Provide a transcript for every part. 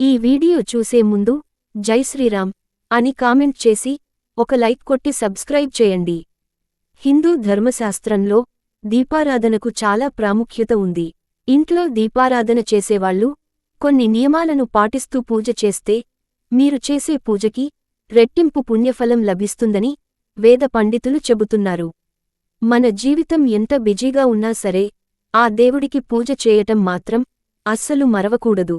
ఈ వీడియో చూసే ముందు జై శ్రీరామ్ అని కామెంట్ చేసి ఒక లైక్ కొట్టి సబ్స్క్రైబ్ చేయండి. హిందూ ధర్మశాస్త్రంలో దీపారాధనకు చాలా ప్రాముఖ్యత ఉంది. ఇంట్లో దీపారాధన చేసేవాళ్ళు కొన్ని నియమాలను పాటిస్తూ పూజ చేస్తే మీరు చేసే పూజకి రెట్టింపు పుణ్యఫలం లభిస్తుందని వేద పండితులు చెబుతున్నారు. మన జీవితం ఎంత బిజీగా ఉన్నా సరే ఆ దేవుడికి పూజ చేయటం మాత్రం అస్సలు మరవకూడదు.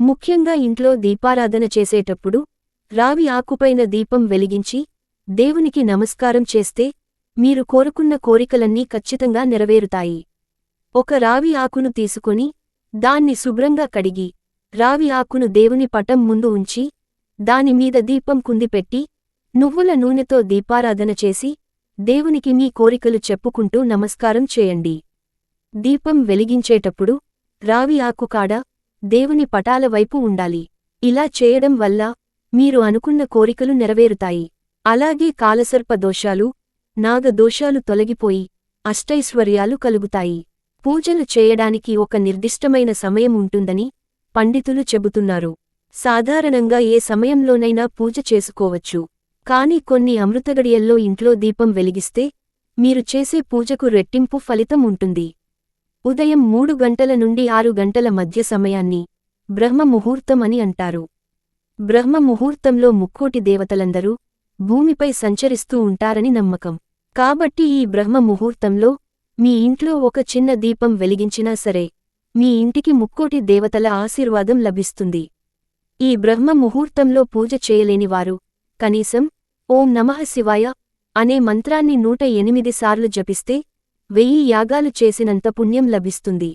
ముఖ్యంగా ఇంట్లో దీపారాధన చేసేటప్పుడు రావి ఆకుపైన దీపం వెలిగించి దేవునికి నమస్కారం చేస్తే మీరు కోరుకున్న కోరికలన్నీ ఖచ్చితంగా నెరవేరుతాయి. ఒక రావి ఆకును తీసుకొని దాన్ని శుభ్రంగా కడిగి రావి ఆకును దేవుని పటం ముందు ఉంచి దానిమీద దీపం కుందిపెట్టి నువ్వుల నూనెతో దీపారాధన చేసి దేవునికి మీ కోరికలు చెప్పుకుంటూ నమస్కారం చేయండి. దీపం వెలిగించేటప్పుడు రావి ఆకు కాడ దేవుని పటాల వైపు ఉండాలి. ఇలా చేయడం వల్ల మీరు అనుకున్న కోరికలు నెరవేరుతాయి. అలాగే కాలసర్ప దోషాలు నాగదోషాలు తొలగిపోయి అష్టైశ్వర్యాలు కలుగుతాయి. పూజలు చేయడానికి ఒక నిర్దిష్టమైన సమయం ఉంటుందని పండితులు చెబుతున్నారు. సాధారణంగా ఏ సమయంలోనైనా పూజ చేసుకోవచ్చు. కాని కొన్ని అమృతగడియల్లో ఇంట్లో దీపం వెలిగిస్తే మీరు చేసే పూజకు రెట్టింపు ఫలితం ఉంటుంది. ఉదయం మూడు గంటల నుండి ఆరు గంటల మధ్య సమయాన్ని బ్రహ్మ ముహూర్తం అని అంటారు. బ్రహ్మ ముహూర్తంలో ముక్కోటి దేవతలందరూ భూమిపై సంచరిస్తూ ఉంటారని నమ్మకం. కాబట్టి ఈ బ్రహ్మ ముహూర్తంలో మీ ఇంట్లో ఒక చిన్న దీపం వెలిగించినా సరే మీ ఇంటికి ముక్కోటి దేవతల ఆశీర్వాదం లభిస్తుంది. ఈ బ్రహ్మ ముహూర్తంలో పూజ చేయలేనివారు కనీసం ఓం నమః శివాయ అనే మంత్రాన్ని నూట ఎనిమిది సార్లు జపిస్తే వెయ్యి యాగాలు చేసినంత పుణ్యం లభిస్తుంది.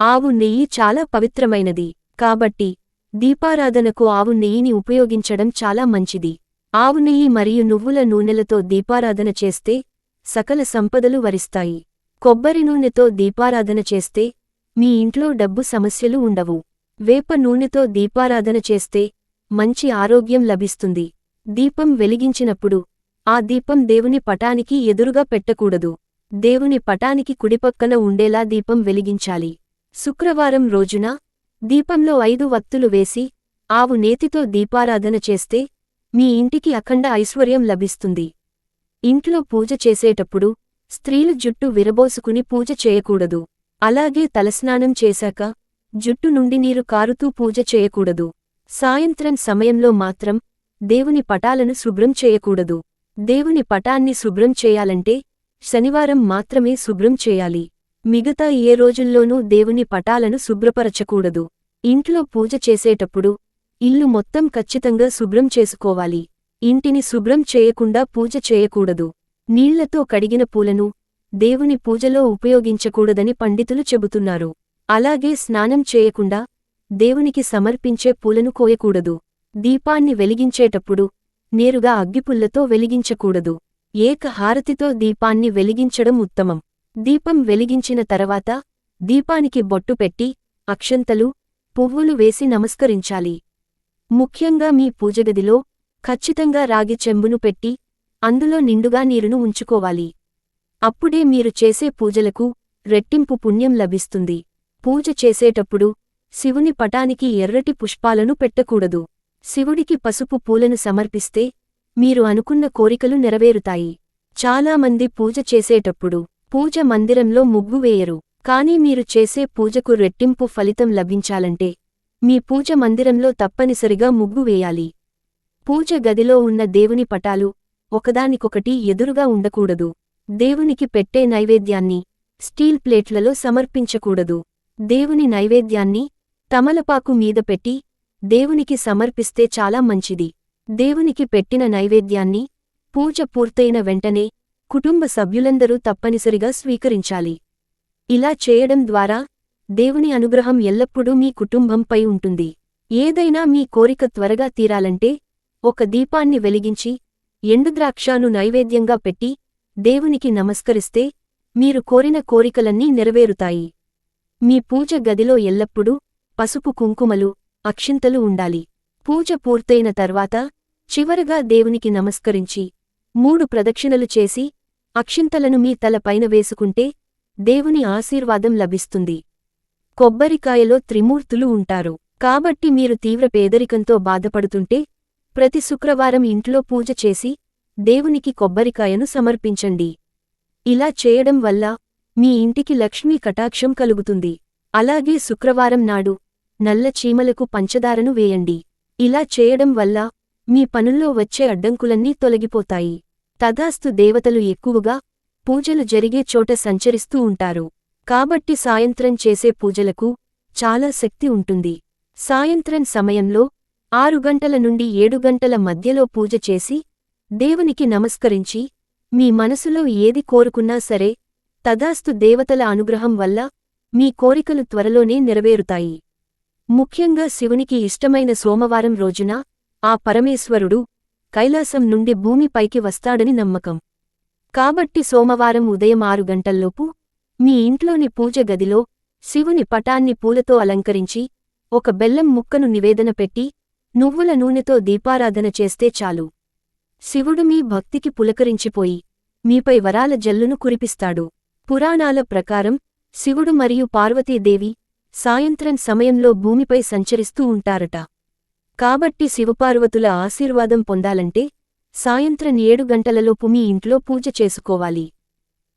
ఆవు నెయ్యి చాలా పవిత్రమైనది కాబట్టి దీపారాధనకు ఆవు నెయ్యిని ఉపయోగించడం చాలా మంచిది. ఆవు నెయ్యి మరియు నువ్వుల నూనెలతో దీపారాధన చేస్తే సకల సంపదలు వరిస్తాయి. కొబ్బరి నూనెతో దీపారాధన చేస్తే మీ ఇంట్లో డబ్బు సమస్యలు ఉండవు. వేప నూనెతో దీపారాధన చేస్తే మంచి ఆరోగ్యం లభిస్తుంది. దీపం వెలిగించినప్పుడు ఆ దీపం దేవుని పటానికి ఎదురుగా పెట్టకూడదు. దేవుని పటానికి కుడిపక్కన ఉండేలా దీపం వెలిగించాలి. శుక్రవారం రోజున దీపంలో ఐదు వత్తులు వేసి ఆవు నేతితో దీపారాధన చేస్తే మీ ఇంటికి అఖండ ఐశ్వర్యం లభిస్తుంది. ఇంట్లో పూజ చేసేటప్పుడు స్త్రీలు జుట్టు విరబోసుకుని పూజ చేయకూడదు. అలాగే తలస్నానం చేశాక జుట్టు నుండి నీరు కారుతూ పూజ చేయకూడదు. సాయంత్రం సమయంలో మాత్రం దేవుని పటాలను శుభ్రం చేయకూడదు. దేవుని పటాన్ని శుభ్రం చేయాలంటే శనివారం మాత్రమే శుభ్రం చేయాలి. మిగతా ఏ రోజుల్లోనూ దేవుని పటాలను శుభ్రపరచకూడదు. ఇంట్లో పూజ చేసేటప్పుడు ఇల్లు మొత్తం ఖచ్చితంగా శుభ్రం చేసుకోవాలి. ఇంటిని శుభ్రం చేయకుండా పూజ చేయకూడదు. నీళ్ళతో కడిగిన పూలను దేవుని పూజలో ఉపయోగించకూడదని పండితులు చెబుతున్నారు. అలాగే స్నానం చేయకుండా దేవునికి సమర్పించే పూలను కోయకూడదు. దీపాన్ని వెలిగించేటప్పుడు నేరుగా అగ్గిపుల్లతో వెలిగించకూడదు. ఏక హారతితో దీపాన్ని వెలిగించడం ఉత్తమం. దీపం వెలిగించిన తర్వాత దీపానికి బొట్టు పెట్టి అక్షంతలు పువ్వులు వేసి నమస్కరించాలి. ముఖ్యంగా మీ పూజగదిలో ఖచ్చితంగా రాగి చెంబును పెట్టి అందులో నిండుగా నీరును ఉంచుకోవాలి. అప్పుడే మీరు చేసే పూజలకు రెట్టింపు పుణ్యం లభిస్తుంది. పూజ చేసేటప్పుడు శివుని పటానికి ఎర్రటి పుష్పాలను పెట్టకూడదు. శివుడికి పసుపు పూలను సమర్పిస్తే మీరు అనుకున్న కోరికలు నెరవేరుతాయి. చాలామంది పూజ చేసేటప్పుడు పూజ మందిరంలో ముగ్గు వేయరు. కానీ మీరు చేసే పూజకు రెట్టింపు ఫలితం లభించాలంటే మీ పూజ మందిరంలో తప్పనిసరిగా ముగ్గు వేయాలి. పూజ గదిలో ఉన్న దేవుని పటాలు ఒకదానికొకటి ఎదురుగా ఉండకూడదు. దేవునికి పెట్టే నైవేద్యాన్ని స్టీల్ ప్లేట్లలో సమర్పించకూడదు. దేవుని నైవేద్యాన్ని తమలపాకు మీద పెట్టి దేవునికి సమర్పిస్తే చాలా మంచిది. దేవునికి పెట్టిన నైవేద్యాన్ని పూజ పూర్తయిన వెంటనే కుటుంబ సభ్యులందరూ తప్పనిసరిగా స్వీకరించాలి. ఇలా చేయడం ద్వారా దేవుని అనుగ్రహం ఎల్లప్పుడూ మీ కుటుంబంపై ఉంటుంది. ఏదైనా మీ కోరిక త్వరగా తీరాలంటే ఒక దీపాన్ని వెలిగించి ఎండుద్రాక్షాను నైవేద్యంగా పెట్టి దేవునికి నమస్కరిస్తే మీరు కోరిన కోరికలన్నీ నెరవేరుతాయి. మీ పూజ గదిలో ఎల్లప్పుడూ పసుపు కుంకుమలు అక్షింతలు ఉండాలి. పూజ పూర్తయిన తర్వాత చివరగా దేవునికి నమస్కరించి మూడు ప్రదక్షిణలు చేసి అక్షింతలను మీ తలపైన వేసుకుంటే దేవుని ఆశీర్వాదం లభిస్తుంది. కొబ్బరికాయలో త్రిమూర్తులు ఉంటారు. కాబట్టి మీరు తీవ్ర పేదరికంతో బాధపడుతుంటే ప్రతి శుక్రవారం ఇంట్లో పూజ చేసి దేవునికి కొబ్బరికాయను సమర్పించండి. ఇలా చేయడం వల్ల మీ ఇంటికి లక్ష్మీ కటాక్షం కలుగుతుంది. అలాగే శుక్రవారం నాడు నల్ల చీమలకు పంచదారను వేయండి. ఇలా చేయడం వల్ల మీ పనుల్లో వచ్చే అడ్డంకులన్నీ తొలగిపోతాయి. తదాస్తు దేవతలు ఎక్కువగా పూజలు జరిగే చోట సంచరిస్తూ ఉంటారు. కాబట్టి సాయంత్రం చేసే పూజలకు చాలా శక్తి ఉంటుంది. సాయంత్రం సమయంలో ఆరు గంటల నుండి ఏడు గంటల మధ్యలో పూజ చేసి దేవునికి నమస్కరించి మీ మనసులో ఏది కోరుకున్నా సరే తదాస్తు దేవతల అనుగ్రహం వల్ల మీ కోరికలు త్వరలోనే నెరవేరుతాయి. ముఖ్యంగా శివునికి ఇష్టమైన సోమవారం రోజున ఆ పరమేశ్వరుడు కైలాసం నుండి భూమిపైకి వస్తాడని నమ్మకం. కాబట్టి సోమవారం ఉదయం ఆరు గంటల్లోపు మీ ఇంట్లోని పూజ గదిలో శివుని పటాన్ని పూలతో అలంకరించి ఒక బెల్లం ముక్కను నివేదన పెట్టి నువ్వుల నూనెతో దీపారాధన చేస్తే చాలు. శివుడు మీ భక్తికి పులకరించిపోయి మీపై వరాల జల్లును కురిపిస్తాడు. పురాణాల ప్రకారం శివుడు మరియు పార్వతీదేవి సాయంత్రం సమయంలో భూమిపై సంచరిస్తూ ఉంటారట. కాబట్టి శివపార్వతుల ఆశీర్వాదం పొందాలంటే సాయంత్రం ఏడు గంటలలోపు మీ ఇంట్లో పూజ చేసుకోవాలి.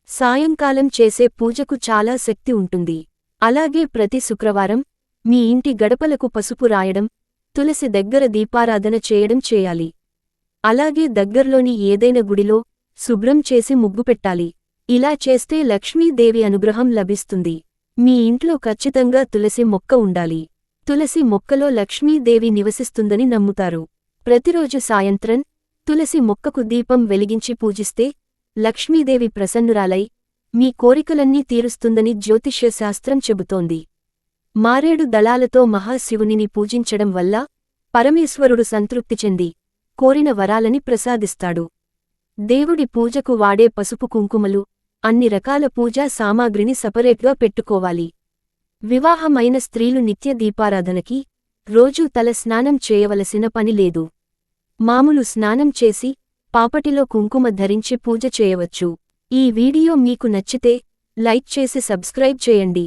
సాయంకాలం చేసే పూజకు చాలా శక్తి ఉంటుంది. అలాగే ప్రతి శుక్రవారం మీ ఇంటి గడపలకు పసుపు రాయడం తులసి దగ్గర దీపారాధన చేయడం చేయాలి. అలాగే దగ్గర్లోని ఏదైనా గుడిలో శుభ్రం చేసి ముగ్గు పెట్టాలి. ఇలా చేస్తే లక్ష్మీదేవి అనుగ్రహం లభిస్తుంది. మీ ఇంట్లో ఖచ్చితంగా తులసి మొక్క ఉండాలి. తులసి మొక్కలో లక్ష్మీదేవి నివసిస్తుందని నమ్ముతారు. ప్రతిరోజు సాయంత్రం తులసి మొక్కకు దీపం వెలిగించి పూజిస్తే లక్ష్మీదేవి ప్రసన్నురాలై మీ కోరికలన్నీ తీరుస్తుందని జ్యోతిష్యశాస్త్రం చెబుతోంది. మారేడు దళాలతో మహాశివునిని పూజించడం వల్ల పరమేశ్వరుడు సంతృప్తి చెంది కోరిన వరాలని ప్రసాదిస్తాడు. దేవుడి పూజకు వాడే పసుపు కుంకుమలు అన్ని రకాల పూజా సామాగ్రిని సపరేట్గా పెట్టుకోవాలి. వివాహమైన స్త్రీలు నిత్య దీపారాధనకి రోజూ తల స్నానం చేయవలసిన పని లేదు. మామూలు స్నానం చేసి పాపటిలో కుంకుమ ధరించి పూజ చేయవచ్చు. ఈ వీడియో మీకు నచ్చితే లైక్ చేసి సబ్స్క్రైబ్ చేయండి.